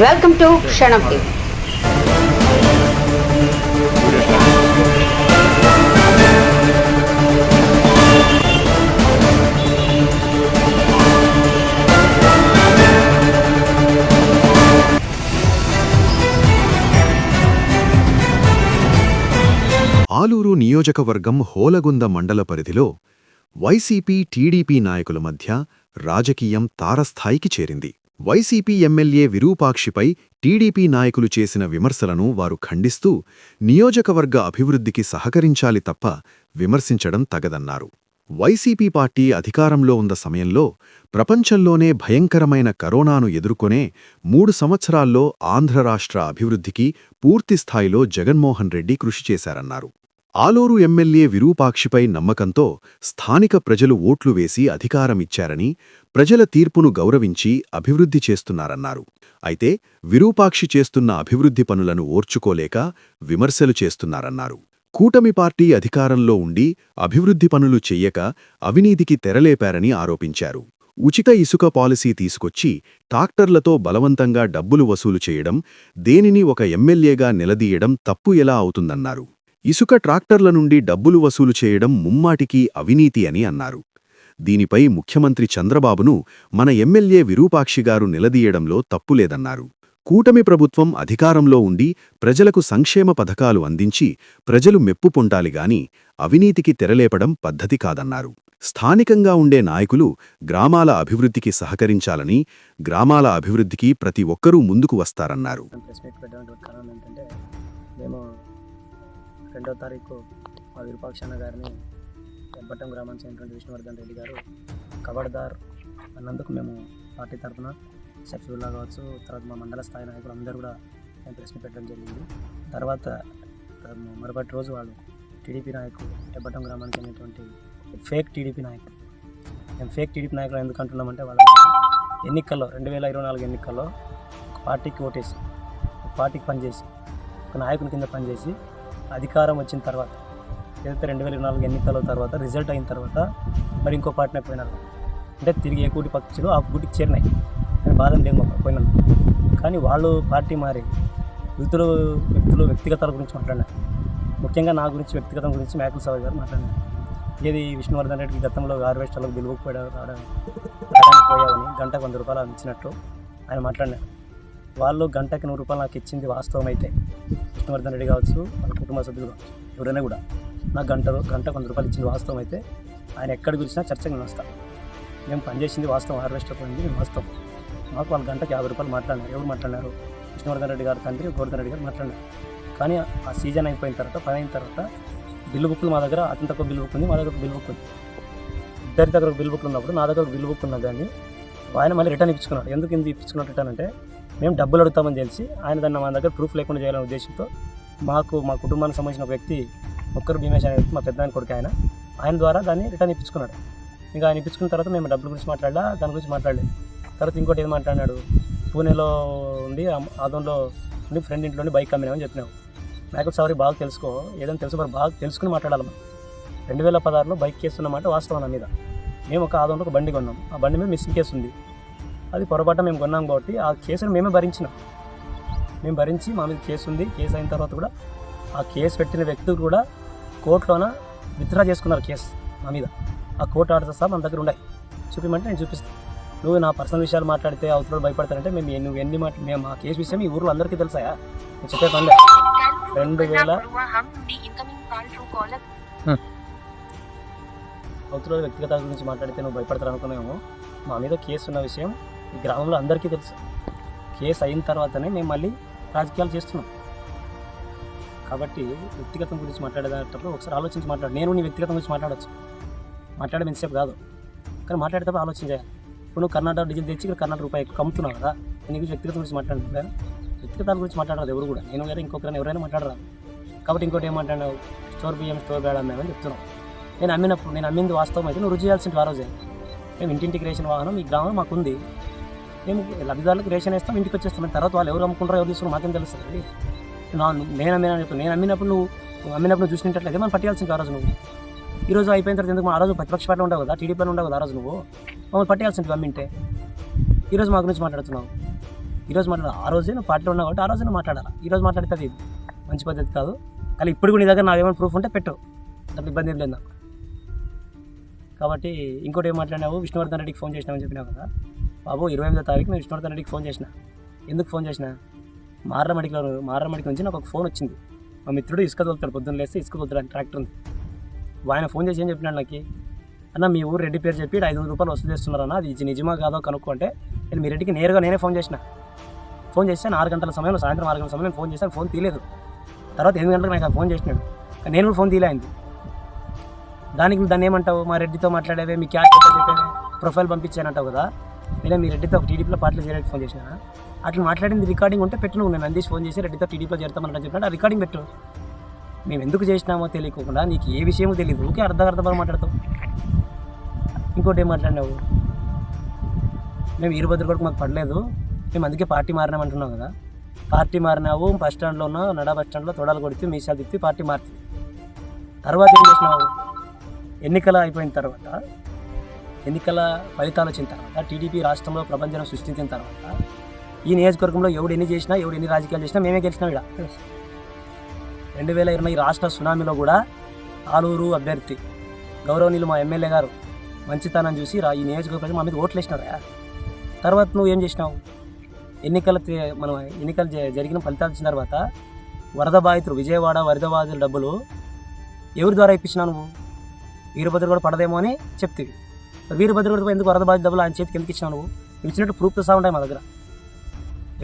Welcome to Kshanam TV Aluru నియోజకవర్గం హోలగుంద మండల పరిధిలో వైసీపీ టీడీపీ నాయకుల మధ్య రాజకీయం తారస్థాయికి చేరింది. వైసీపీ ఎమ్మెల్యే విరూపాక్షిపై టీడీపీ నాయకులు చేసిన విమర్శలను వారు ఖండిస్తూ నియోజకవర్గ అభివృద్ధికి సహకరించాలి తప్ప విమర్శించడం తగదన్నారు. వైసీపీ పార్టీ అధికారంలో ఉన్న సమయంలో ప్రపంచంలోనే భయంకరమైన కరోనాను ఎదుర్కొనే మూడు సంవత్సరాల్లో ఆంధ్ర రాష్ట్ర అభివృద్ధికి పూర్తిస్థాయిలో జగన్మోహన్ రెడ్డి కృషి చేశారన్నారు. ఆలూరు ఎమ్మెల్యే విరూపాక్షిపై నమ్మకంతో స్థానిక ప్రజలు ఓట్లు వేసి అధికారమిచ్చారని ప్రజల తీర్పును గౌరవించి అభివృద్ధి చేస్తున్నారన్నారు. అయితే విరూపాక్షి చేస్తున్న అభివృద్ధి పనులను ఓర్చుకోలేక విమర్శలు చేస్తున్నారన్నారు. కూటమి పార్టీ అధికారంలో ఉండి అభివృద్ధి పనులు చెయ్యక అవినీతికి తెరలేపారని ఆరోపించారు. ఉచిత ఇసుక పాలసీ తీసుకొచ్చి టాక్టర్లతో బలవంతంగా డబ్బులు వసూలు చేయడం దేనిని ఒక ఎమ్మెల్యేగా నిలదీయడం తప్పు ఎలా అవుతుందన్నారు. ఇసుక ట్రాక్టర్ల నుండి డబ్బులు వసూలు చేయడం ముమ్మాటికి అవినీతి అని అన్నారు. దీనిపై ముఖ్యమంత్రి చంద్రబాబును మన ఎమ్మెల్యే విరూపాక్షిగారు నిలదీయడంలో తప్పులేదన్నారు. కూటమి ప్రభుత్వం అధికారంలో ఉండి ప్రజలకు సంక్షేమ పథకాలు అందించి ప్రజలు మెప్పు పొంటాలిగాని అవినీతికి తెరలేపడం పద్ధతి కాదన్నారు. స్థానికంగా ఉండే నాయకులు గ్రామాల అభివృద్ధికి సహకరించాలని గ్రామాల అభివృద్ధికి ప్రతి ఒక్కరూ ముందుకు వస్తారన్నారు. రెండో తారీఖు మా విరూపాక్షన్న గారిని ఎబ్బట్టం గ్రామానికి చెందినటువంటి విష్ణువర్ధన్ రెడ్డి గారు కబడ్దార్ అన్నందుకు మేము పార్టీ తరఫున సఫీవుల్లా కావచ్చు తర్వాత మా మండల స్థాయి నాయకులు అందరూ కూడా మేము ప్రశ్న పెట్టడం జరిగింది. తర్వాత ఆ, మరుపటి రోజు వాళ్ళు టీడీపీ నాయకులు ఎబ్బటం గ్రామానికి చెందినటువంటి ఫేక్ టీడీపీ నాయకులు మేము ఫేక్ టీడీపీ నాయకులు ఎందుకు అంటున్నామంటే వాళ్ళ ఎన్నికల్లో రెండు వేల ఇరవై నాలుగు ఎన్నికల్లో ఒక పార్టీకి ఓటేసి ఒక పార్టీకి పనిచేసి ఒక నాయకుని కింద పనిచేసి అధికారం వచ్చిన తర్వాత ఏదైతే రెండు వేల నాలుగు ఎన్నికల తర్వాత రిజల్ట్ అయిన తర్వాత మరి ఇంకో పార్టీనే పోయినారు. అంటే తిరిగి ఏ కూటి పక్షులు ఆ కూటికి చేరినాయి. అని బాధం లేదు పోయినాను కానీ వాళ్ళు పార్టీ మారి వ్యక్తులు వ్యక్తులు వ్యక్తిగతాల గురించి మాట్లాడినారు. ముఖ్యంగా నా గురించి వ్యక్తిగతం గురించి మేకల సభ గారు మాట్లాడినారు. ఏది విష్ణువర్ధన్ రెడ్డికి గతంలో హార్వెస్టర్లకు బిలువకు పోయా రావడానికి పోయావని గంటకు వంద రూపాయలు అందించినట్టు ఆయన మాట్లాడినారు. వాళ్ళు గంటకి నూరు రూపాయలు నాకు ఇచ్చింది వాస్తవం అయితే. కృష్ణవర్ధన్ రెడ్డి కావచ్చు వాళ్ళ కుటుంబ సభ్యులు కావచ్చు ఎవరైనా కూడా నాకు గంట గంటకు వంద రూపాయలు ఇచ్చింది వాస్తవం అయితే ఆయన ఎక్కడ పిలిచినా చర్చకు నేను వస్తాను మేము పనిచేసింది వాస్తవం హార్వెస్టర్ పోయింది మేము వాస్తవం. మాకు వాళ్ళు గంటకి యాభై రూపాయలు మాట్లాడినారు. ఎవరు మాట్లాడినారు? కృష్ణవర్ధన్ రెడ్డి గారు తండ్రి గోవర్ధన్ రెడ్డి గారు మాట్లాడినారు. కానీ ఆ సీజన్ అయిపోయిన తర్వాత పని అయిన తర్వాత బిల్లు బుక్లు మా దగ్గర అతని తక్కువ బిల్లు బుక్ ఉంది మా దగ్గర బిల్లు బుక్ ఉంది ఇద్దరి దగ్గర బిల్ బుక్లు ఉన్నప్పుడు నా దగ్గర బిల్ బుక్ ఉన్నది కానీ ఆయన మళ్ళీ రిటర్న్ ఇప్పించుకున్నాడు. ఎందుకు ఇంత ఇప్పించుకున్నాడు రిటర్న్ అంటే మేము డబ్బులు అడుగుతామని తెలిసి ఆయన దాన్ని మా దగ్గర ప్రూఫ్ లేకుండా చేయాలనే ఉద్దేశంతో మాకు మా కుటుంబానికి సంబంధించిన ఒక వ్యక్తి ఒక్కరు భీమేష్ అనే వ్యక్తి మా పెద్ద కొడుకు ఆయన ఆయన ద్వారా దాన్ని రిటర్న్ ఇప్పించుకున్నాడు. ఇంకా ఆయన ఇప్పించుకున్న తర్వాత మేము డబ్బుల గురించి మాట్లాడలా దాని గురించి మాట్లాడలేదు. తర్వాత ఇంకోటి ఏం మాట్లాడినాడు? పూణేలో ఉండి ఆదంలో ఉండి ఫ్రెండ్ ఇంట్లోని బైక్ అమ్మినామని చెప్పినావు. నాకు సారీ బాగా తెలుసుకో ఏదైనా తెలుసు మరి బాగా తెలుసుకుని మాట్లాడాలి మనం రెండు వేల పదహారులో బైక్ కేసు ఉన్నమాట వాస్తవం నా మీద. మేము ఒక ఆదంలో ఒక బండి కొన్నాం. ఆ బండి మీద మిస్సింగ్ కేసు ఉంది. అది పొరపాటు మేము కొన్నాం కాబట్టి ఆ కేసును మేమే భరించినాం. మేము భరించి మా మీద కేసు ఉంది కేసు అయిన తర్వాత కూడా ఆ కేసు పెట్టిన వ్యక్తులు కూడా కోర్టులోన విత్డ్రా చేసుకున్నారు కేసు మా మీద. ఆ కోర్టు ఆర్డర్స్ సహా మన దగ్గర ఉన్నాయి. చూపిమంటే నేను చూపిస్తాను నువ్వు నా పర్సనల్ విషయాలు మాట్లాడితే అవతల భయపడతానంటే మేము ఎన్ని- నువ్వు ఎన్ని మాట మేము మా కేసు విషయం ఈ ఊర్లో అందరికీ తెలుసాయా? నేను చెప్పే పనిలే రెండు వేల అవతల వ్యక్తిగత గురించి మాట్లాడితే నువ్వు భయపడతారు అనుకున్నాము మా మీద కేసు ఉన్న విషయం ఈ గ్రామంలో అందరికీ తెలుసు. కేసు అయిన తర్వాతనే మేము మళ్ళీ రాజకీయాలు చేస్తున్నాం. కాబట్టి వ్యక్తిగతం గురించి మాట్లాడేటప్పుడు ఒకసారి ఆలోచించి మాట్లాడు. నేను నీ వ్యక్తిగతం గురించి మాట్లాడచ్చు. మాట్లాడడం ఎంతసేపు కాదు. కానీ మాట్లాడేటప్పుడు ఆలోచన చేయాలి. ఇప్పుడు నువ్వు కర్ణాటక డీజిల్ తెచ్చి ఇక్కడ కర్ణాటక రూపాయి ఎక్కువ కదా నీకు గురించి వ్యక్తిగతం గురించి మాట్లాడుతున్నాను వ్యక్తిగతాల గురించి మాట్లాడరాదు ఎవరు కూడా. నేను వేరే ఇంకొకరైనా ఎవరైనా మాట్లాడరాదు. కాబట్టి ఇంకోటి ఏమంటాడు స్టోర్ బియ్యం స్టోర్ బ్యాడ్ అమ్మామని చెప్తున్నావు. నేను అమ్మినప్పుడు నేను అమ్మింది వాస్తవం అయితే నువ్వు రుచి చేయాల్సింది ఆ రోజే. మేము ఇంటింటిగ్రేషన్ వాహనం ఈ గ్రామం మాకు ఉంది మేము లబ్ధిదారులకు రేషన్ ఇస్తాం ఇంటికి వచ్చేస్తాం. తర్వాత వాళ్ళు ఎవరు అమ్ముకుంటారో ఎవరు తీసుకున్నారో మాకేం తెలుస్తుంది నా నేను అమ్మినా చెప్పి నేను అమ్మినప్పుడు నువ్వు అమ్మినప్పుడు నువ్వు చూసినట్లయితే మనం పట్టేయాల్సింది ఆ రోజు నువ్వు. ఈ రోజు అయిపోయిన తర్వాత ఎందుకు ఆ రోజు ప్రతిపక్ష పార్టీలో ఉండవు కదా టీడీపీలో ఉండవు కదా ఆ రోజు నువ్వు? మమ్మల్ని పట్టేయాల్సింది అమ్మింటే. ఈరోజు మా గురించి మాట్లాడుతున్నావు. ఈరోజు మాట్లాడాలి ఆ రోజే నువ్వు పార్టీలో ఉన్నావు కాబట్టి ఆ రోజే మాట్లాడాలి? ఈరోజు మాట్లాడితే అది మంచి పద్ధతి కాదు. కానీ ఇప్పుడు కూడా నీ దగ్గర నాకేమైనా ప్రూఫ్ ఉంటే పెట్టు. దాంట్లో ఇబ్బంది ఏం లేదు కాబట్టి ఇంకోటి ఏం మాట్లాడినావు? విష్ణువర్ధన్ రెడ్డికి ఫోన్ చేసినామని చెప్పినావు కదా. బాబు ఇరవై ఎనిమిదో తారీఖు నేను విష్ణువర్ధన్ రెడ్డికి ఫోన్ చేసిన. ఎందుకు ఫోన్ చేసిన? మారమడికిలో మారమడికి నుంచి నాకు ఒక ఫోన్ వచ్చింది. మా మిత్రుడు ఇసుక తోలుతాడు పొద్దున్న లేస్తే ఇసుక తోలుతాడు ట్రాక్టర్ ఉంది. ఆయన ఫోన్ చేసి ఏం చెప్పినాడు నాకు? అన్న మీ ఊరు రెడ్డి పేరు చెప్పి ఐదు వందల రూపాయలు వసూలు చేస్తున్నారన్న అది నిజమా కాదో కనుక్కుంటే నేను మీ రెడ్డికి నేరుగా నేనే ఫోన్ చేసిన. ఫోన్ చేస్తే ఆరు గంటల సమయంలో సాయంత్రం ఆరు గంటల సమయంలో ఫోన్ చేశాను ఫోన్ తీయలేదు. తర్వాత ఎనిమిది గంటలకు నాకు ఫోన్ చేసినాడు. నేను కూడా ఫోన్ తీయలే దానికి దాన్ని ఏమంటావు? మా రెడ్డితో మాట్లాడేవే మీ క్యాష్ ఎంత చెప్పేవే? ప్రొఫైల్ పంపించానంటావు కదా. నేను మీ రెడ్డితో ఒక టీడీపీలో పార్టీలో చేరడానికి ఫోన్ చేసినా. అట్లా మాట్లాడింది రికార్డింగ్ ఉంటే పెట్టు నేను నందీష్ ఫోన్ చేసి రెడ్డితో టీడీపీలో చేరుతామని చెప్పినట్టు ఆ రికార్డింగ్ పెట్టు. మేము ఎందుకు చేసినామో తెలియకుండా నీకు ఏ విషయమో తెలియదు ఊకే అర్ధ అర్ధ మాట్లాడతావు. ఇంకోటి ఏం మాట్లాడినావు? మేము వీరభద్ర కొడుకు మాకు పడలేదు. మేము అందుకే పార్టీ మారినామంటున్నాం కదా. పార్టీ మారినావు బస్ స్టాండ్లో ఉన్న నడా బస్ స్టాండ్లో తొడాలు కొడితే మీసాలు తిప్పి పార్టీ మారుతుంది. తర్వాత ఏం చేసినావు? ఎన్నికల అయిపోయిన తర్వాత ఎన్నికల ఫలితాలు వచ్చిన తర్వాత టీడీపీ రాష్ట్రంలో ప్రపంచం సృష్టించిన తర్వాత ఈ నియోజకవర్గంలో ఎవడు ఎన్ని చేసినా ఎవడు ఎన్ని రాజకీయాలు చేసినా మేమే గెలిచినాం ఇక్కడ రెండు వేల ఇరవై రాష్ట్ర సునామీలో కూడా ఆలూరు అభ్యర్థి గౌరవనీయులు మా ఎమ్మెల్యే గారు మంచితనం చూసి రా ఈ నియోజకవర్గం మా మీద ఓట్లు వేసినారా తర్వాత నువ్వు ఏం చేసినావు? ఎన్నికల మనం ఎన్నికలు జ- జరిగిన ఫలితాలు వచ్చిన తర్వాత వరద బాధితులు విజయవాడ వరద బాధితుల డబ్బులు ఎవరి ద్వారా ఇప్పించినావు నువ్వు? వీరభద్ర కూడా పడదేమో అని చెప్తివి. వీరభద్ర కూడా ఎందుకు వరద బాధ్యత డబ్బులు ఆయన చేతికి ఎందుకు ఇచ్చినావు నువ్వు? ఇచ్చినట్టు ప్రూఫ్ సహా ఉంటాయి మా దగ్గర.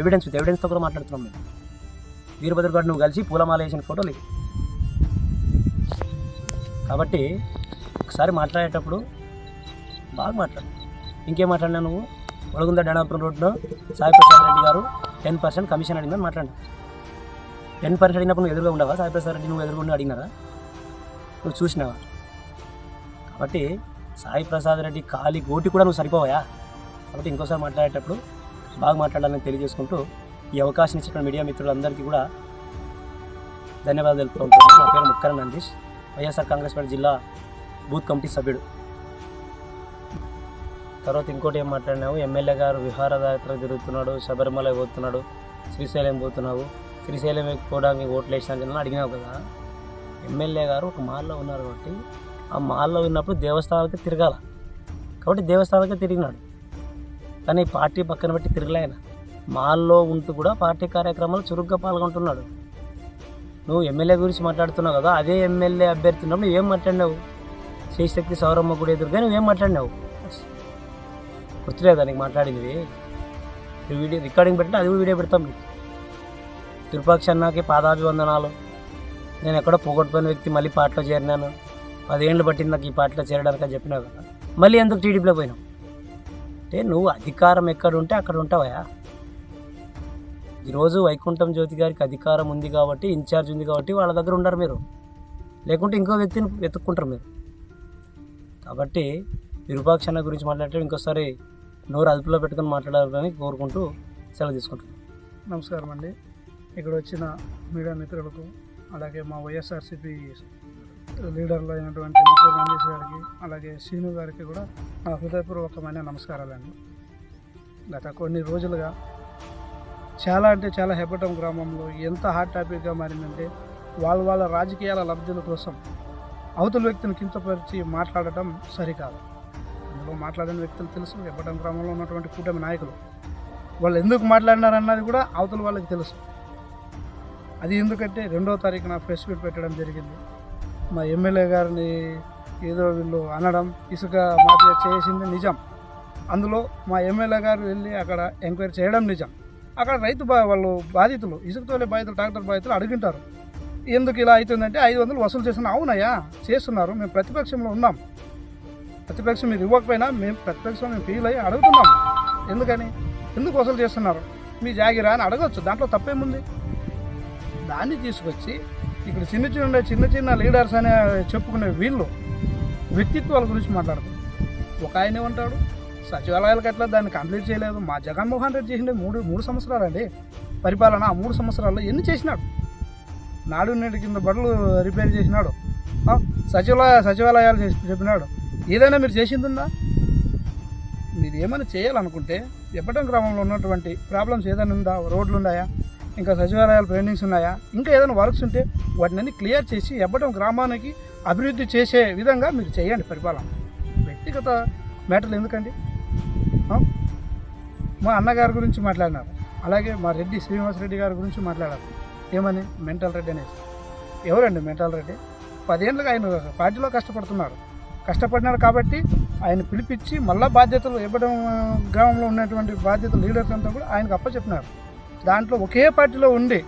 ఎవిడెన్స్ విత్ ఎవిడెన్స్తో కూడా మాట్లాడుతున్నాం మేము. వీరభద్ర గారు నువ్వు కలిసి పూలమాల వేసిన ఫోటోలు ఇవి కాబట్టి ఒకసారి మాట్లాడేటప్పుడు బాగా మాట్లాడు. ఇంకేం మాట్లాడినా నువ్వు? ఒడగుంద డేనాపురం రోడ్లో సాయి ప్రసాద్ రెడ్డి గారు టెన్ పర్సెంట్ కమిషన్ అడిగిందని మాట్లాడు టెన్ పర్సెంట్ అడిగినప్పుడు నువ్వు ఎదురుగా ఉండవా? సాయి ప్రసాద్ రెడ్డి నువ్వు ఎదురుగా ఉండి అడిగినారా? నువ్వు చూసినావా? కాబట్టి సాయి ప్రసాద్ రెడ్డి ఖాళీ గోటి కూడా నువ్వు సరిపోవా కాబట్టి ఇంకోసారి మాట్లాడేటప్పుడు బాగా మాట్లాడాలని తెలియజేసుకుంటూ ఈ అవకాశం ఇచ్చిన మీడియా మిత్రులందరికీ కూడా ధన్యవాదాలు తెలుపుతూ ఉంటాను నా పేరు Mukkara Nandish YSR Congress party జిల్లా బూత్ కమిటీ సభ్యుడు. తర్వాత ఇంకోటి ఏం మాట్లాడినావు? ఎమ్మెల్యే గారు విహారయాత్ర తిరుగుతున్నాడు శబరిమల పోతున్నాడు శ్రీశైలం పోతున్నావు. శ్రీశైలం ఎక్కువడానికి ఓట్లు వేసినాక అడిగినావు కదా. ఎమ్మెల్యే గారు ఒక మాల్లో ఉన్నారు కాబట్టి ఆ మాల్లో ఉన్నప్పుడు దేవస్థానాలకి తిరగాల. కాబట్టి దేవస్థానాలకి తిరిగినాడు. కానీ పార్టీ పక్కన పెట్టి తిరగలేన మాల్లో ఉంటూ కూడా పార్టీ కార్యక్రమాలు చురుగ్గా పాల్గొంటున్నాడు. నువ్వు ఎమ్మెల్యే గురించి మాట్లాడుతున్నావు కదా అదే ఎమ్మెల్యే అభ్యర్థి ఉన్నప్పుడు ఏం మాట్లాడినావు? శ్రీశక్తి సౌరమ్మ గుడి ఎదురుగా నువ్వేం మాట్లాడినావు? గుర్తులేదా నీకు మాట్లాడింది? వీడియో రికార్డింగ్ పెట్టినా అది వీడియో పెడతాం మీకు తిరుపక్ష అన్నకి పాదాభివందనాలు. నేను ఎక్కడో పోగొట్టుకున్న వ్యక్తి మళ్ళీ పాటలో చేరినాను. పదేళ్ళు పట్టింది నాకు ఈ పార్టీలో చేరడానికి అని చెప్పినావు కదా. మళ్ళీ ఎందుకు టీడీపీలో పోయినావు? అంటే నువ్వు అధికారం ఎక్కడ ఉంటే అక్కడ ఉంటావా ఈరోజు వైకుంఠం జ్యోతి గారికి అధికారం ఉంది కాబట్టి ఇన్ఛార్జ్ ఉంది కాబట్టి వాళ్ళ దగ్గర ఉండరు మీరు. లేకుంటే ఇంకో వ్యక్తిని వెతుక్కుంటారు మీరు. కాబట్టి విరూపాక్షణ గురించి మాట్లాడితే ఇంకోసారి నోరు అదుపులో పెట్టుకొని మాట్లాడాలని కోరుకుంటూ సెలవు తీసుకుంటున్నాను. నమస్కారం అండి. ఇక్కడ వచ్చిన మీడియా మిత్రులకు అలాగే మా వైఎస్ఆర్సీపీ లీడర్లు అయినటువంటి ముఖ్య గాంధీస్ గారికి అలాగే శ్రీను గారికి కూడా నా హృదయపూర్వకమైన నమస్కారాలండి. గత కొన్ని రోజులుగా చాలా అంటే చాలా హెపటం గ్రామంలో ఎంత హాట్ టాపిక్గా మారిందంటే వాళ్ళ వాళ్ళ రాజకీయాల లబ్ధుల కోసం అవతల వ్యక్తిని కించపరిచి మాట్లాడటం సరికాదు. అందులో మాట్లాడిన వ్యక్తులు తెలుసు హెపటం గ్రామంలో ఉన్నటువంటి కూటమి నాయకులు. వాళ్ళు ఎందుకు మాట్లాడినారన్నది కూడా అవతల వాళ్ళకి తెలుసు. అది ఎందుకంటే రెండో తారీఖున ప్రెస్ మీట్ పెట్టడం జరిగింది. మా ఎమ్మెల్యే గారిని ఏదో వీళ్ళు అనడం ఇసుక మాఫియా చేసింది నిజం. అందులో మా ఎమ్మెల్యే గారు వెళ్ళి అక్కడ ఎంక్వైరీ చేయడం నిజం. అక్కడ రైతు బా వాళ్ళు బాధితులు ఇసుకతోలే బాధితులు ట్రాక్టర్ బాధితులు అడుగుంటారు. ఎందుకు ఇలా అవుతుందంటే ఐదు వందలు వసూలు చేస్తున్నా అవునయ్యా చేస్తున్నారు మేము ప్రతిపక్షంలో ఉన్నాం. ప్రతిపక్షం మీరు ఇవ్వకపోయినా మేము ప్రతిపక్షం మేము ఫీల్ అయ్యి అడుగుతున్నాం. ఎందుకని? ఎందుకు వసూలు చేస్తున్నారు? మీ జాగిరా అని అడగచ్చు దాంట్లో తప్పేముంది? దాన్ని తీసుకొచ్చి ఇక్కడ చిన్న చిన్న చిన్న చిన్న లీడర్స్ అనే చెప్పుకునే వీళ్ళు వ్యక్తిత్వాల గురించి మాట్లాడతారు. ఒక ఆయన ఏమంటాడు? సచివాలయాలకు ఎట్లా దాన్ని కంప్లీట్ చేయలేదు? మా జగన్మోహన్ రెడ్డి చేసిండే మూడు మూడు సంవత్సరాలండి. పరిపాలన ఆ మూడు సంవత్సరాల్లో ఎన్ని చేసినాడు? నాడు నేడు కింద బడులు రిపేర్ చేసినాడు. సచివాలయ సచివాలయాలు చేసి చెప్పినాడు. ఏదైనా మీరు చేసిందిందా? మీరు ఏమైనా చేయాలనుకుంటే ఎప్పటం గ్రామంలో ఉన్నటువంటి ప్రాబ్లమ్స్ ఏదైనా ఉందా? రోడ్లు ఉన్నాయా ఇంకా సచివాలయాలు పెండింగ్స్ ఉన్నాయా? ఇంకా ఏదైనా వర్క్స్ ఉంటే వాటిని క్లియర్ చేసి ఎవ్వడం గ్రామానికి అభివృద్ధి చేసే విధంగా మీరు చేయండి పరిపాలన. వ్యక్తిగత మ్యాటర్లు ఎందుకండి? మా అన్నగారి గురించి మాట్లాడినారు. అలాగే మా రెడ్డి శ్రీనివాస్ రెడ్డి గారి గురించి మాట్లాడారు. ఏమని మెంటల్ రెడ్డి అనేసి. ఎవరండి మెంటల్ రెడ్డి? పదేళ్ళుగా ఆయన పార్టీలో కష్టపడుతున్నారు. కష్టపడినారు కాబట్టి ఆయన పిలిపించి మళ్ళా బాధ్యతలు ఇవ్వడం గ్రామంలో ఉన్నటువంటి బాధ్యతలు లీడర్స్ అంతా కూడా ఆయనకు అప్పచెప్పినారు. దాంట్లో ఒకే పార్టీలో ఉండి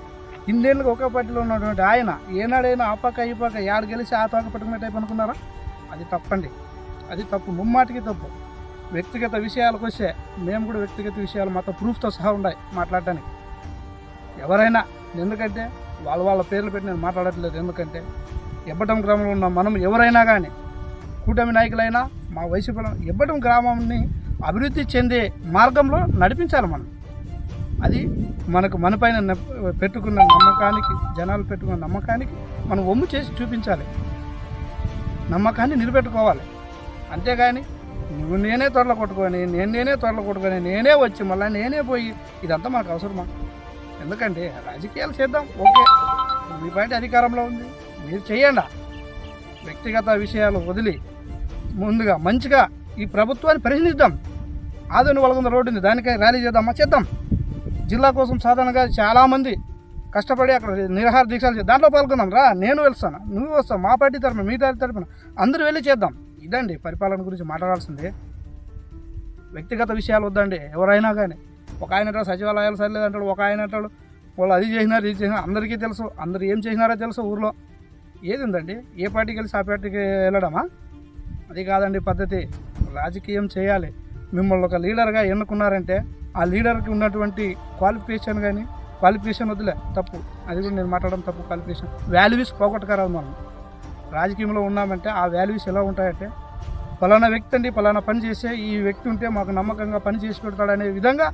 ఇన్నేళ్ళుగా ఒకే పార్టీలో ఉన్నటువంటి ఆయన ఏనాడైనా ఆ పక్క ఈ పక్క యాడ గెలిచి ఆ తోక పెట్టుకునే టైప్ అనుకున్నారా? అది తప్పండి. అది తప్పు. ముమ్మాటికి తప్పు. వ్యక్తిగత విషయాలకు వస్తే మేము కూడా వ్యక్తిగత విషయాలు మాతో ప్రూఫ్తో సహా ఉన్నాయి మాట్లాడటానికి. ఎవరైనా ఎందుకంటే వాళ్ళ వాళ్ళ పేర్లు పెట్టి నేను మాట్లాడట్లేదు ఎందుకంటే ఎబ్బటం గ్రామంలో ఉన్న మనం ఎవరైనా కానీ కూటమి నాయకులైనా మా వైసీపీ ఎబ్బటం గ్రామాన్ని అభివృద్ధి చెందే మార్గంలో నడిపించాలి మనం. అది మనకు మనపైన పెట్టుకున్న నమ్మకానికి జనాలు పెట్టుకున్న నమ్మకానికి మనం ఒమ్ము చేసి చూపించాలి. నమ్మకాన్ని నిలబెట్టుకోవాలి. అంతేగాని నువ్వు నేనే తొడలు కొట్టుకొని నేను నేనే తొడలు కొట్టుకొని నేనే వచ్చి మళ్ళీ నేనే పోయి ఇదంతా మనకు అవసరమా? ఎందుకంటే రాజకీయాలు చేద్దాం. ఓకే. మీ పార్టీ అధికారంలో ఉంది. మీరు చేయండి. వ్యక్తిగత విషయాలు వదిలి ముందుగా మంచిగా ఈ ప్రభుత్వాన్ని ప్రశ్నిద్దాం. ఆదోని వలగొంద రోడ్డు ఉంది దానికై ర్యాలీ చేద్దామా? చేద్దాం. జిల్లా కోసం సాధారణంగా చాలామంది కష్టపడి అక్కడ నిరాహార దీక్షలు దాంట్లో పాల్గొందాం రా నేను వెళ్తాను. నువ్వు వస్తావు. మా పార్టీ తరఫున మీ పార్టీ తరపున అందరూ వెళ్ళి చేద్దాం. ఇదండి పరిపాలన గురించి మాట్లాడాల్సిందే. వ్యక్తిగత విషయాలు వద్దండి. ఎవరైనా కానీ ఒక ఆయన అంటాడు సచివాలయాలు సరిలేదంటాడు ఒక ఆయన అంటాడు వాళ్ళు అది చేసినారు ఇది చేసినారు అందరికీ తెలుసు. అందరు ఏం చేసినారో తెలుసు ఊర్లో. ఏది ఉందండి? ఏ పార్టీకి వెళ్ళి ఆ పార్టీకి వెళ్ళడమా? అది కాదండి పద్ధతి. రాజకీయం చేయాలి. మిమ్మల్ని ఒక లీడర్గా ఎన్నుకున్నారంటే ఆ లీడర్కి ఉన్నటువంటి క్వాలిఫికేషన్ కానీ క్వాలిఫికేషన్ వదిలే తప్పు. అది కూడా నేను మాట్లాడడం తప్పు క్వాలిఫికేషన్. వాల్యూస్ పోగొట్టుకరాదు మనం. రాజకీయంలో ఉన్నామంటే ఆ వాల్యూస్ ఎలా ఉంటాయంటే ఫలానా వ్యక్తి అండి ఫలానా పని చేసే ఈ వ్యక్తి ఉంటే మాకు నమ్మకంగా పని చేసి పెడతాడనే విధంగా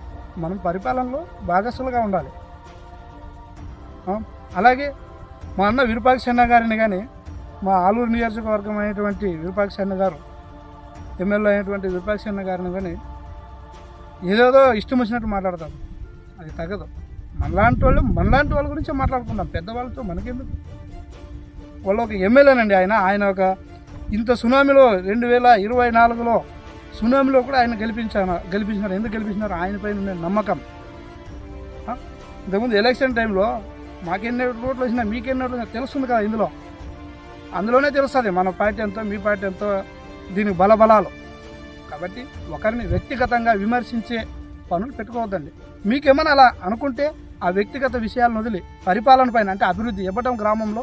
మనం పరిపాలనలో భాగస్సులుగా ఉండాలి. అలాగే మా అన్న విరూపాక్ష అన్న గారిని కానీ మా ఆలూరు నియోజకవర్గం అయినటువంటి విరూపాక్ష అన్న గారు ఎమ్మెల్యే అయినటువంటి విపక్షన్న గారిని కానీ ఏదేదో ఇష్టం వచ్చినట్టు మాట్లాడతాం. అది తగదు. మనలాంటి వాళ్ళు మనలాంటి వాళ్ళ గురించే మాట్లాడుకుందాం పెద్దవాళ్ళతో మనకెందుకు? వాళ్ళు ఒక ఎమ్మెల్యేనండి ఆయన. ఆయన ఒక ఇంత సునామీలో రెండు వేల ఇరవై నాలుగులో సునామీలో కూడా ఆయన గెలిపించాను. గెలిపించినారు. ఎందుకు గెలిపించినారు? ఆయన పైన ఉండే నమ్మకం. ఇంతకుముందు ఎలక్షన్ టైంలో మాకెన్ని ఓట్లు వచ్చినా మీకెన్ని ఓట్లు వచ్చినా తెలుస్తుంది కదా ఇందులో. అందులోనే తెలుస్తుంది. మన పార్టీ ఎంతో మీ పార్టీ ఎంతో. దీనికి బలబలాలు. కాబట్టి ఒకరిని వ్యక్తిగతంగా విమర్శించే పనులు పెట్టుకోవద్దండి. మీకేమైనా అలా అనుకుంటే ఆ వ్యక్తిగత విషయాలను వదిలి పరిపాలన పైన అంటే అభివృద్ధి ఇవ్వటం గ్రామంలో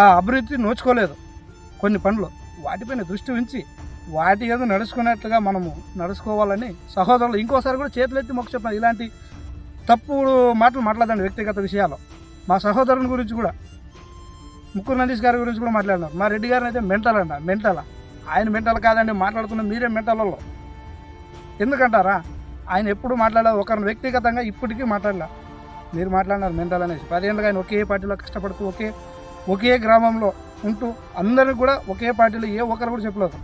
ఆ అభివృద్ధి నోచుకోలేదు. కొన్ని పనులు వాటిపైన దృష్టి ఉంచి వాటి ఏదో నడుచుకున్నట్లుగా మనము నడుచుకోవాలని సహోదరులు ఇంకోసారి కూడా చేతులెత్తి మొక్క చెప్పాను ఇలాంటి తప్పుడు మాటలు మాట్లాడండి వ్యక్తిగత విషయాలు. మా సహోదరుని గురించి కూడా ముక్కు నందీష్ గారి గురించి కూడా మాట్లాడినారు. మా రెడ్డి గారిని అయితే మెంటల్ అంట మెంటలా. ఆయన మెంటల్ కాదండి మాట్లాడుతున్న మీరే మెంటలలో ఎందుకంటారా? ఆయన ఎప్పుడు మాట్లాడలేదు ఒకరిని వ్యక్తిగతంగా ఇప్పటికీ మాట్లాడలే. మీరు మాట్లాడినారు మెంటల్ అనేసి. పదేళ్ళుగా ఆయన ఒకే పార్టీలో కష్టపడుతూ ఒకే ఒకే గ్రామంలో ఉంటూ అందరికి కూడా ఒకే పార్టీలో ఏ ఒక్కరు కూడా చెప్పలేదు.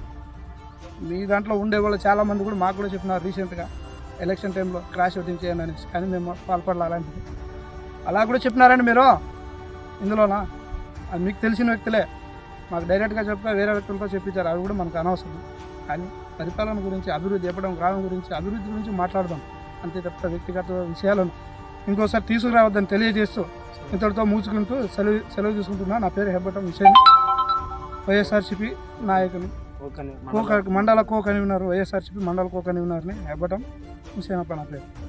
మీ దాంట్లో ఉండే వాళ్ళు చాలామంది కూడా మాకు కూడా చెప్పినారు రీసెంట్గా. ఎలక్షన్ టైంలో క్రాష్ ఓటింగ్ చేయండి అనేసి. కానీ మేము పాల్పడాలి అలాంటిది. అలా కూడా చెప్పినారండి మీరు. ఇందులోనా? అది మీకు తెలిసిన వ్యక్తులే. మాకు డైరెక్ట్గా చెప్పక వేరే వ్యక్తులతో చెప్పించారు. అవి కూడా మనకు అనవసరం. కానీ పరిపాలన గురించి అభివృద్ధి చెప్పడం గ్రామం గురించి అభివృద్ధి గురించి మాట్లాడదాం. అంతే తప్ప వ్యక్తిగత విషయాలను ఇంకోసారి తీసుకురావద్దని తెలియజేస్తూ ఇంతటితో మూసుకుంటూ సెలవు సెలవు తీసుకుంటున్నా. నా పేరు హెబ్బటం హుసేన్. వైఎస్ఆర్సిపి నాయకుని కోక మండల కో కన్వీనర్ వైఎస్ఆర్సిపి మండల కో కన్వీనర్ని హెబ్బటం హుసేన్ అప్ప నా పేరు.